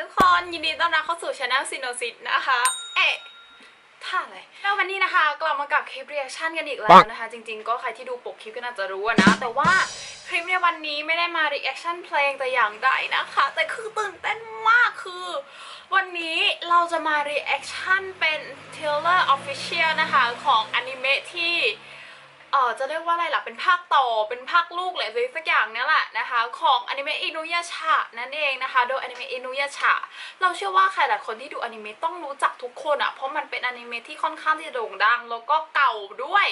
ทุกคนยินดีต้อนรับเข้าสู่ช anel ซินโนซิตนะคะ เอ๊ะท่าอะไรแล้ววันนี้นะคะกลับมากับคลิป reaction กันอีกแล้วนะคะ จริง ๆ ก็ใครที่ดูปกคลิปก็น่าจะรู้อะนะ แต่ว่าคลิปในวันนี้ไม่ได้มา reaction เพลงแต่อย่างใดนะคะ แต่คือตื่นเต้นมากคือ วันนี้เราจะมา reaction เป็น trailer official นะคะ ของอนิเมะที่ เออจะเรียกว่าอะไรล่ะเป็นภาคต่อเป็นภาคลูกอะไรสักอย่างนี้แหละนะคะ ของอนิเมะอินุยาชะนั่นเองนะคะ โดยอนิเมะอินุยาชะเราเชื่อว่าใครหลายคนที่ดูอนิเมะต้องรู้จักทุกคนอะเพราะมันเป็นอนิเมะที่ค่อนข้างที่จะโด่งดัง แล้วก็เก่าด้วย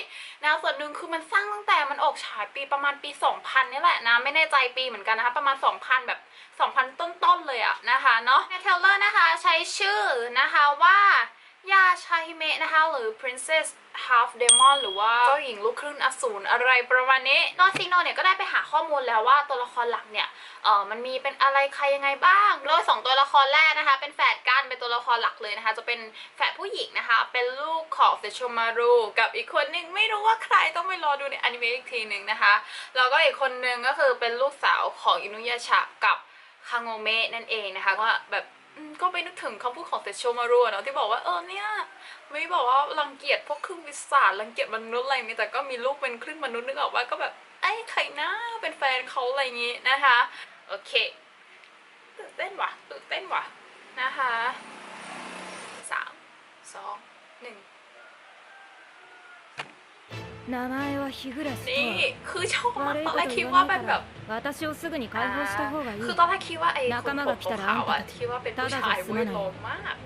นะส่วนหนึ่งคือมันสร้างตั้งแต่มันออกฉายปีประมาณปี 2000นี่แหละนะไม่แน่ใจปีเหมือนกันนะคะประมาณ 2000 แบบ 2,000 ต้นๆเลยอะนะคะเนาะในเทลเลอร์นะคะใช้ชื่อนะคะว่า ยาชาฮิเมะนะคะ หรือ Princess Half Demon หรือว่าเจ้าหญิงลูกครึ่งอสูรอะไรประมาณนี้นอซิโนเนี่ยก็ได้ไปหาข้อมูลแล้วว่าตัวละครหลักเนี่ยเออมันมีเป็นอะไรใครยังไงบ้าง โดยสองตัวละครแรกนะคะ เป็นแฝดกันเป็นตัวละครหลักเลยนะคะ จะเป็นแฝดผู้หญิงนะคะ เป็นลูกของเซโชมารุกับอีกคนหนึ่งไม่รู้ว่าใครต้องไปรอดูในอนิเมะอีกทีหนึ่งนะคะแล้วก็อีกคนหนึ่งก็คือเป็นลูกสาวของอินุยาชะกับคางโงเมะนั่นเองนะคะก็แบบ อืมก็ไปนึกถึงคำพูดของเซโชมารุอะเนาะที่บอกว่าเออเนี่ย ไม่บอกว่ารังเกียจพวกครึ่งวิสารังเกียจมนุษย์อะไรนี่แต่ก็มีลูกเป็นครึ่งมนุษย์นึกออกว่าก็แบบไอ้ใครนะเป็นแฟนเขาอะไรอย่างงี้นะคะโอเคตื่นเต้นว่ะตื่นเต้นว่ะนะคะสามสองหนึ่ง 名前は日暮と นี่ は คือชอบมาก 悪い ตอน こ แร と กคิด 言 ว่า わ เป็ なんい แบ か บ ら私をすぐに解放した方がいい คือตอนแรกคิดว่าไอ้คน 仲間 ผ が ม 来たら ขาวๆอ่ะ あんたたち คิดว่าเป็นผู้ชาย ただじゃ済 เว้ย まない โลมมาก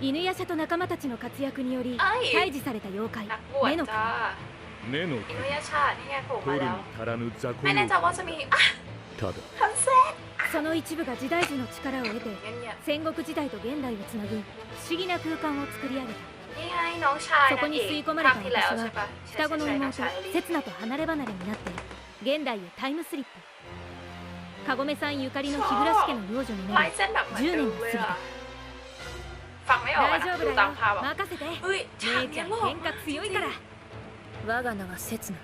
犬夜叉と仲間たちの活躍によりあい退治された妖怪 นักบวช 目の จ้า 目の อินุยาชานี่ไงโผล่ 取 มา る แล้ว に足らぬ雑魚 ไม่แน่ใจว่าจะมีอ่ะ ただ คันเซ็ その一部が時代樹の力を得て เงียบ 戦国時代と現代をつなぐ不思議な空間を作り上げた そこに吸い込まれた私は双子の妹セツナと離れ離れになって現代へタイムスリップ。カゴメさんゆかりの日暮家の幼女になり10年が過ぎた。大丈夫だよ。任せて。姉ちゃん喧嘩強いから。我が名は刹那。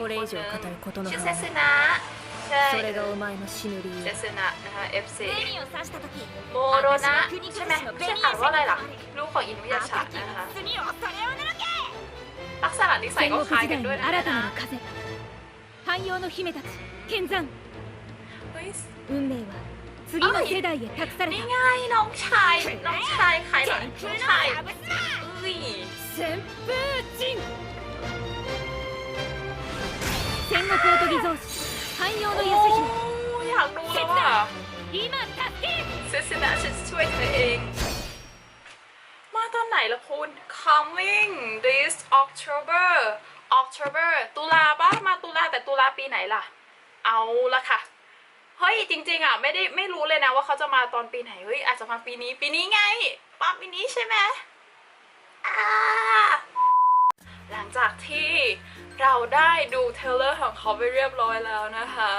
これ以上語ることのない範 เซ 囲 ซึนะใช่ それがお前の死ぬ理 เซ 由 ซึนะนะคะ FC を刺した時 โมโรนะใช่ไหมไม่ใช่อ่านว่าอะไรล่ะลูกของอินุยาชะนะคะ 罪をそれを抜け ลักษณะนิสัย 戦 ก็ 国 คล้าย 時 กัน 代に ด้วยนะ 新たな นะ る風汎用の姫たち剣山 เฮ้ย 運命は次の世代へ託され นี่ た ไงน้องชายน้องชายใครเหรอน้องชายเอ้ย 旋風陣戦国おとぎ造詞 ซื้อซื้อมาฉันช่วยเธอเอง มาตอนไหนละคุณ coming this October October ตุลาบ้ามาตุลาแต่ตุลาปีไหนล่ะ เอาละค่ะ เฮ้ย จริง ๆ อะ ไม่ได้ไม่รู้เลยนะว่าเขาจะมาตอนปีไหน เฮ้ย อาจจะมาปีนี้ ปีนี้ไงมาปีนี้ใช่ไหมหลังจากที่เราได้ดูเทเลอร์ของเขาไปเรียบร้อยแล้วนะคะ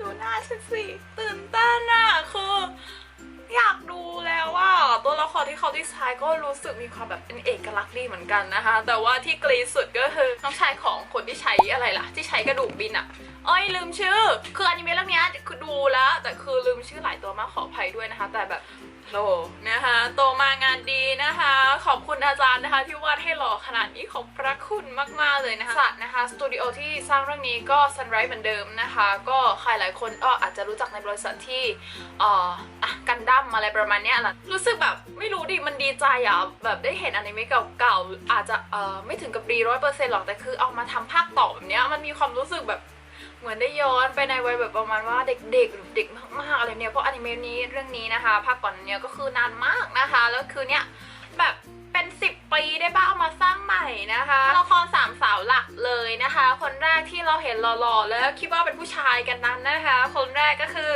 ดูหน้าฉันสิตื่นเต้นอะคืออยากดูแล้วว่าตัวละครที่เขาดีไซน์ก็รู้สึกมีความแบบเป็นเอกลักษณ์ดีเหมือนกันนะคะ แต่ว่าที่กรีดสุดก็คือน้องชายของคนที่ใช้อะไรล่ะ ที่ใช้กระดูกบินอะเอ้ยลืมชื่อ คืออนิเมะเรื่องเนี้ยคือดูแล้ว แต่คือลืมชื่อหลายตัวมากขออภัยด้วยนะคะ แต่แบบโลนะคะโตมาง นะคะ ขอบคุณอาจารย์นะคะที่วาดให้หล่อขนาดนี้ขอบพระคุณมากๆเลยนะคะสัตว์นะคะสตูดิโอที่สร้างเรื่องนี้ก็ Sunrise เหมือนเดิมนะคะ ก็ใครหลายคนก็อาจจะรู้จักในบริษัทที่อ่อะกันดั้มอะไรประมาณนี้แหละรู้สึกแบบไม่รู้ดิมันดีใจอะแบบได้เห็นอนิเมะเก่าๆอาจจะเอ่อไม่ถึงกับดีร้อยเปอร์เซ็นต์หรอกแต่คือเอามาทำภาคต่อแบบเนี้ยมันมีความรู้สึกแบบเหมือนได้ย้อนไปในวัยแบบประมาณว่าเด็กๆหรือเด็กมากๆอะไรเนี่ยเพราะอนิเมะนี้เรื่องนี้นะคะภาคก่อนเนี้ยก็คือนานมากนะคะ แล้วคือเนี้ย แบบเป็น10ปีได้บ้าเอามาสร้างใหม่นะคะละครสามสาวหลักเลยนะคะ คนแรกที่เราเห็นหล่อๆ แล้วคิดว่าเป็นผู้ชายกันนั้นนะคะ คนแรกก็คือ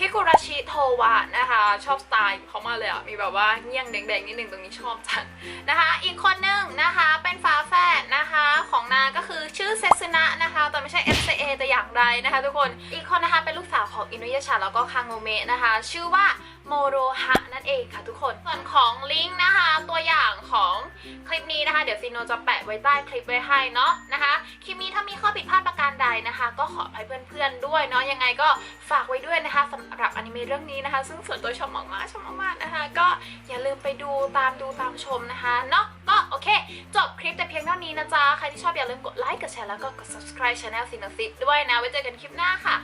ฮิกุราชิโทวะนะคะ ชอบสไตล์เขามาเลยอะมีแบบว่าเงี้ยงแดงๆนิดนึงตรงนี้ชอบจังนะคะ อีกคนนึงนะคะเป็นฝาแฝดนะคะของนางก็คือชื่อเซซึนะนะคะแต่ไม่ใช่ FCA แต่อย่างใดนะคะ ทุกคนอีกคนนะคะเป็นลูกสาวของอินุยาชาแล้วก็คางโงเมะนะคะ ชื่อว่าโมโรฮะนั่นเองค่ะทุกคน ส่วนของลิงก์นะคะตัวอย่างของคลิปนี้นะคะ เดี๋ยวซีโนจะแปะไว้ใต้คลิปไว้ให้เนาะนะคะคลิปนี้ถ้ามีข้อผิดพลาดประการใด นะคะ ก็ขออภัยเพื่อนๆด้วยเนาะยังไงก็ฝากไว้ด้วยนะคะสำหรับอนิเมะเรื่องนี้นะคะ ซึ่งส่วนตัวชอบมากๆชอบมากๆนะคะ ก็อย่าลืมไปดูตามดูตามชมนะคะเนาะก็โอเค จบคลิปแต่เพียงเท่านี้นะจ๊ะ ใครที่ชอบอย่าลืมกดไลค์กดแชร์แล้วก็กด subscribe channel สินสิด้วยนะไว้เจอกันคลิปหน้าค่ะ